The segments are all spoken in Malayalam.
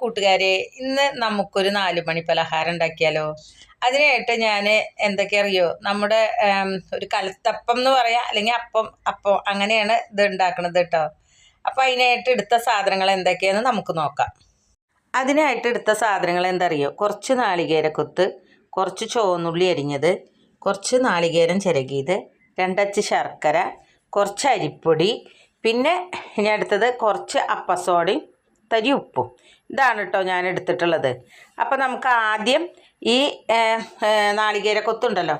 കൂട്ടുകാരെ ഇന്ന് നമുക്കൊരു നാല് മണി പലഹാരം ഉണ്ടാക്കിയാലോ? അതിനായിട്ട് ഞാൻ എന്തൊക്കെ അറിയോ നമ്മുടെ ഒരു കലത്തപ്പം എന്ന് പറയാം അല്ലെങ്കിൽ അപ്പം അപ്പം അങ്ങനെയാണ് ഇത് ഉണ്ടാക്കുന്നത് കേട്ടോ. അപ്പം അതിനായിട്ട് എടുത്ത സാധനങ്ങൾ എന്തൊക്കെയാന്ന് നമുക്ക് നോക്കാം. അതിനായിട്ട് എടുത്ത സാധനങ്ങൾ എന്തറിയോ? കുറച്ച് നാളികേരക്കൊത്ത് കുറച്ച് ചുവന്നുള്ളി അരിഞ്ഞത് കുറച്ച് നാളികേരം ചിരകിയത് രണ്ടച്ച് ശർക്കര കുറച്ച് അരിപ്പൊടി പിന്നെ ഇനി അടുത്തത് കുറച്ച് അപ്പസോടയും തരി ഉപ്പും. ഇതാണ് കേട്ടോ ഞാൻ എടുത്തിട്ടുള്ളത്. അപ്പോൾ നമുക്ക് ആദ്യം ഈ നാളികേര കൊത്തുണ്ടല്ലോ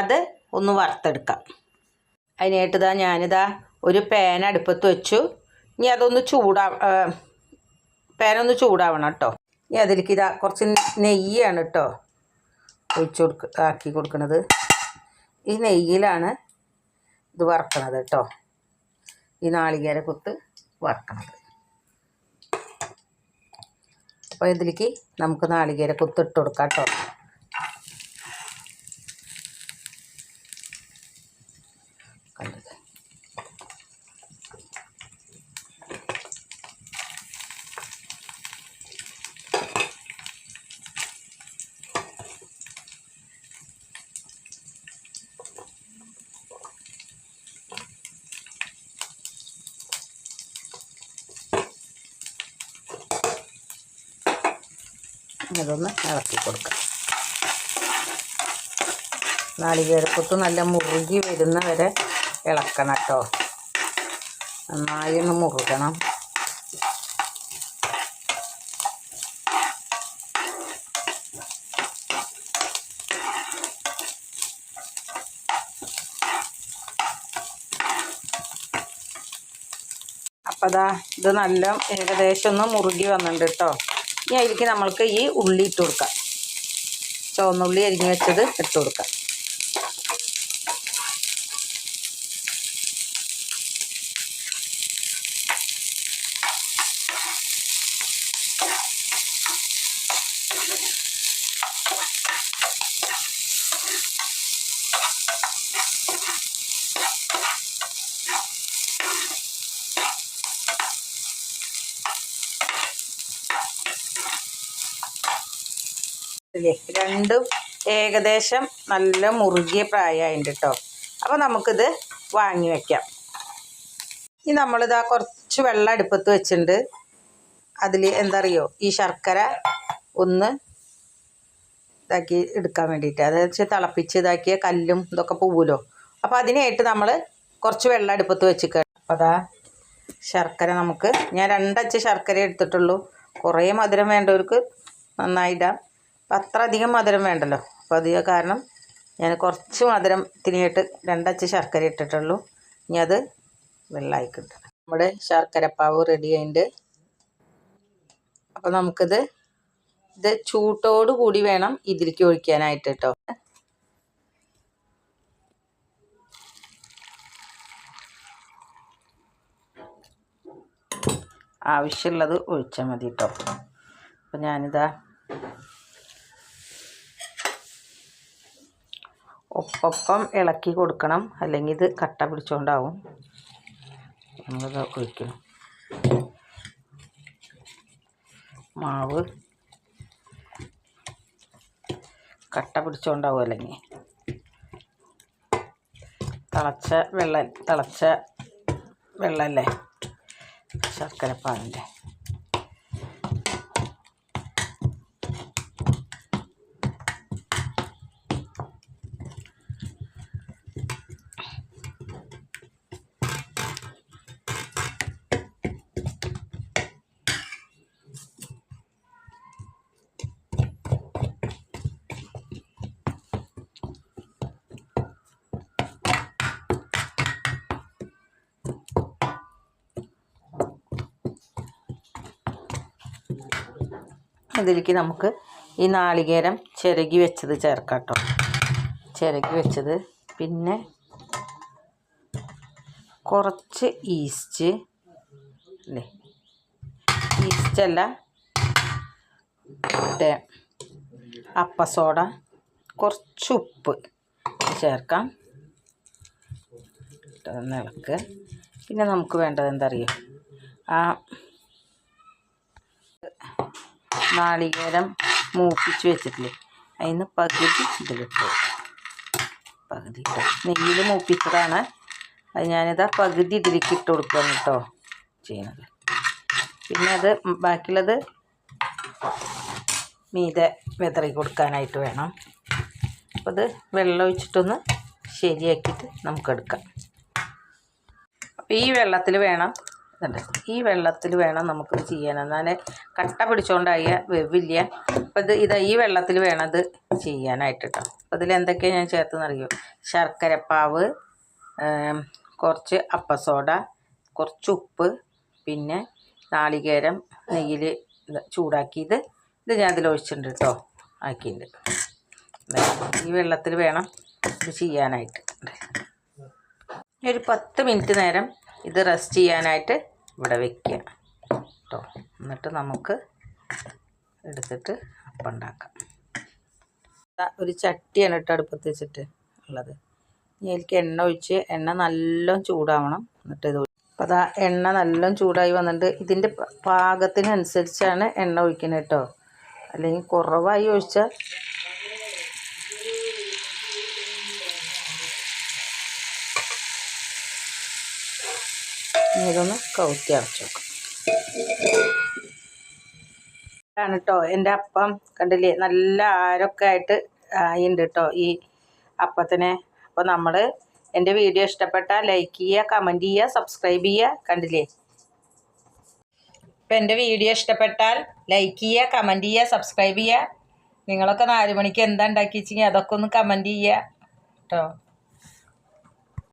അത് ഒന്ന് വറുത്തെടുക്കാം. അതിനായിട്ട് ഇതാ ഞാനിതാ ഒരു പാൻ അടുപ്പത്ത് വെച്ചു. ഇനി അതൊന്ന് ചൂടാ പാനൊന്ന് ചൂടാവണം കേട്ടോ ഇനി അതിലേക്ക് ഇതാ കുറച്ച് നെയ്യാണ് കേട്ടോ ഒഴിച്ച് കൊടുക്ക ആക്കി കൊടുക്കണത്. ഈ നെയ്യിലാണ് ഇത് വറക്കണത് കേട്ടോ ഈ നാളികേര കുത്ത് വറക്കണത്. അപ്പോൾ ഇതിലേക്ക് നമുക്ക് നാളികേര കൊത്തിട്ട് കൊടുക്കാം കേട്ടോ. അതൊന്ന് ഇളക്കി കൊടുക്കാം. നാളികേരപ്പത്ത് നല്ല മുറുകി വരുന്ന വരെ ഇളക്കണം കേട്ടോ. നന്നായി ഒന്ന് മുറുകണം. അപ്പം അതാ ഇത് നല്ല ഏകദേശം ഒന്ന് മുറുകി വന്നിട്ടുണ്ട് കേട്ടോ. ഇനി അതിലേക്ക് നമ്മൾക്ക് ഈ ഉള്ളി ഇട്ട് കൊടുക്കാം. ചുവന്നുള്ളി അരിഞ്ഞ് വെച്ചത് ഇട്ട് കൊടുക്കാം. ഇല്ലേ? രണ്ടും ഏകദേശം നല്ല മുറുകിയ പ്രായമായിട്ടുണ്ട് കേട്ടോ അപ്പോൾ നമുക്കിത് വാങ്ങി വയ്ക്കാം ഇനി നമ്മളിതാ കുറച്ച് വെള്ളം അടുപ്പത്ത് വെച്ചിട്ടുണ്ട്. അതിൽ എന്താ അറിയോ ഈ ശർക്കര ഒന്ന് ഇതാക്കി എടുക്കാൻ വേണ്ടിയിട്ട്. അതായത് വെച്ചാൽ തിളപ്പിച്ച് ഇതാക്കിയ കല്ലും ഇതൊക്കെ പോവുമല്ലോ അപ്പോൾ അതിനായിട്ട് നമ്മൾ കുറച്ച് വെള്ളം അടുപ്പത്ത് വെച്ചിട്ട് അപ്പോൾ അതാ ശർക്കര നമുക്ക് ഞാൻ രണ്ടച്ച് ശർക്കര എടുത്തിട്ടുള്ളൂ. കുറേ മധുരം വേണ്ടവർക്ക് നന്നായിടാം. അത്ര അധികം മധുരം വേണ്ടല്ലോ. അപ്പോൾ അത് കാരണം ഞാൻ കുറച്ച് മധുരം തിരിയിട്ട് രണ്ടച്ച് ശർക്കര ഇട്ടിട്ടുള്ളൂ. ഇനി അത് വെള്ളമായി കിട്ടണം. നമ്മുടെ ശർക്കരപ്പാവ് റെഡി ആയിട്ടുണ്ട്. അപ്പോൾ നമുക്കിത് ഇത് ചൂട്ടോട് കൂടി വേണം ഇതിലേക്ക് ഒഴിക്കാനായിട്ട് കേട്ടോ. ആവശ്യമുള്ളത് ഒഴിച്ചാൽ മതി കേട്ടോ. അപ്പോൾ ഞാനിതാ ഒപ്പം ഇളക്കി കൊടുക്കണം. അല്ലെങ്കിൽ ഇത് കട്ട പിടിച്ചോണ്ടാവും. നമ്മളിത് ഒഴിക്കണം. മാവ് കട്ട പിടിച്ചോണ്ടാവും അല്ലെങ്കിൽ. തിളച്ച വെള്ളം തിളച്ച വെള്ളമല്ലേ ശർക്കരപ്പാവിന്റെ. ഇതിലേക്ക് നമുക്ക് ഈ നാളികേരം ചിരകി വെച്ചത് ചേർക്കാം കേട്ടോ ചിരകി വെച്ചത് പിന്നെ കുറച്ച് ഈസ്റ്റ് അല്ലേ ഈസ്റ്റല്ല മറ്റേ അപ്പസോഡ കുറച്ച് ഉപ്പ് ചേർക്കാം. നിളക്ക് പിന്നെ നമുക്ക് വേണ്ടത് എന്താ അറിയോ? ആ നാളികേരം മൂപ്പിച്ച് വെച്ചിട്ടില്ലേ? അതിന് പകുതി ഇതിലിട്ടു പകുതി ഇട്ടു. നെയ്യിൽ മൂപ്പിച്ചതാണ്. അത് ഞാനിതാ പകുതി ഇതിലേക്ക് ഇട്ട് കൊടുക്കുകയാണ് കേട്ടോ ചെയ്യണത് പിന്നെ അത് ബാക്കിയുള്ളത് മീതെ വിതറി കൊടുക്കാനായിട്ട് വേണം. അപ്പോൾ അത് വെള്ളം ഒഴിച്ചിട്ടൊന്ന് ശരിയാക്കിയിട്ട് നമുക്കെടുക്കാം അപ്പോൾ ഈ വെള്ളത്തിൽ വേണം ഇതുണ്ട് ഈ വെള്ളത്തിൽ വേണം നമുക്കിത് ചെയ്യാൻ. എന്നാലേ കട്ട പിടിച്ചോണ്ടായ വെവില്ല. അപ്പോൾ ഇത് ഇത് ഈ വെള്ളത്തിൽ വേണം ഇത് ചെയ്യാനായിട്ട് കേട്ടോ അപ്പോൾ ഇതിൽ എന്തൊക്കെയാണ് ഞാൻ ചേർത്തെന്നറിയോ ശർക്കരപ്പാവ് കുറച്ച് അപ്പസോഡ കുറച്ച് ഉപ്പ് പിന്നെ നാളികേരം നെയ്യിൽ ചൂടാക്കിയത് ഇത് ഞാൻ അതിൽ ഒഴിച്ചിട്ടുണ്ട് കേട്ടോ ആക്കിയിട്ടുണ്ട്. ഈ വെള്ളത്തിൽ വേണം ഇത് ചെയ്യാനായിട്ട്. ഒരു പത്ത് മിനിറ്റ് നേരം ഇത് റെസ്റ്റ് ചെയ്യാനായിട്ട് ഇവിടെ വെക്കുക കേട്ടോ. എന്നിട്ട് നമുക്ക് എടുത്തിട്ട് അപ്പം ഉണ്ടാക്കാം. ഒരു ചട്ടിയാണ് കേട്ടോ അടുപ്പത്ത് വെച്ചിട്ട് ഉള്ളത്. ഇനി അതിലേക്ക് എണ്ണ ഒഴിച്ച് എണ്ണ നല്ലോണം ചൂടാവണം. എന്നിട്ട് ഇത് അപ്പം അപ്പോൾ അതാ എണ്ണ നല്ലോണം ചൂടായി വന്നിട്ട് ഇതിന്റെ പാകത്തിനനുസരിച്ചാണ് എണ്ണ ഒഴിക്കുന്നത് കേട്ടോ. അല്ലെങ്കിൽ കുറവായി ഒഴിച്ചാൽ ഇനി ഇതൊന്ന് കൗത്തി അടച്ചു ആണ് കേട്ടോ എന്റെ അപ്പം. കണ്ടില്ലേ? നല്ല ആരൊക്കെ ആയിട്ട് ആയിണ്ട് കേട്ടോ ഈ അപ്പത്തിന്. അപ്പോൾ നമ്മൾ എന്റെ വീഡിയോ ഇഷ്ടപ്പെട്ടാൽ ലൈക്ക് ചെയ്യുക കമന്റ് ചെയ്യുക സബ്സ്ക്രൈബ് ചെയ്യുക കണ്ടില്ലേ? ഇപ്പം എന്റെ വീഡിയോ ഇഷ്ടപ്പെട്ടാൽ ലൈക്ക് ചെയ്യുക കമന്റ് ചെയ്യുക സബ്സ്ക്രൈബ് ചെയ്യുക നിങ്ങളൊക്കെ നാല് മണിക്ക് എന്താ ഉണ്ടാക്കി വെച്ചെങ്കിൽ അതൊക്കെ ഒന്ന് കമന്റ് ചെയ്യുക കേട്ടോ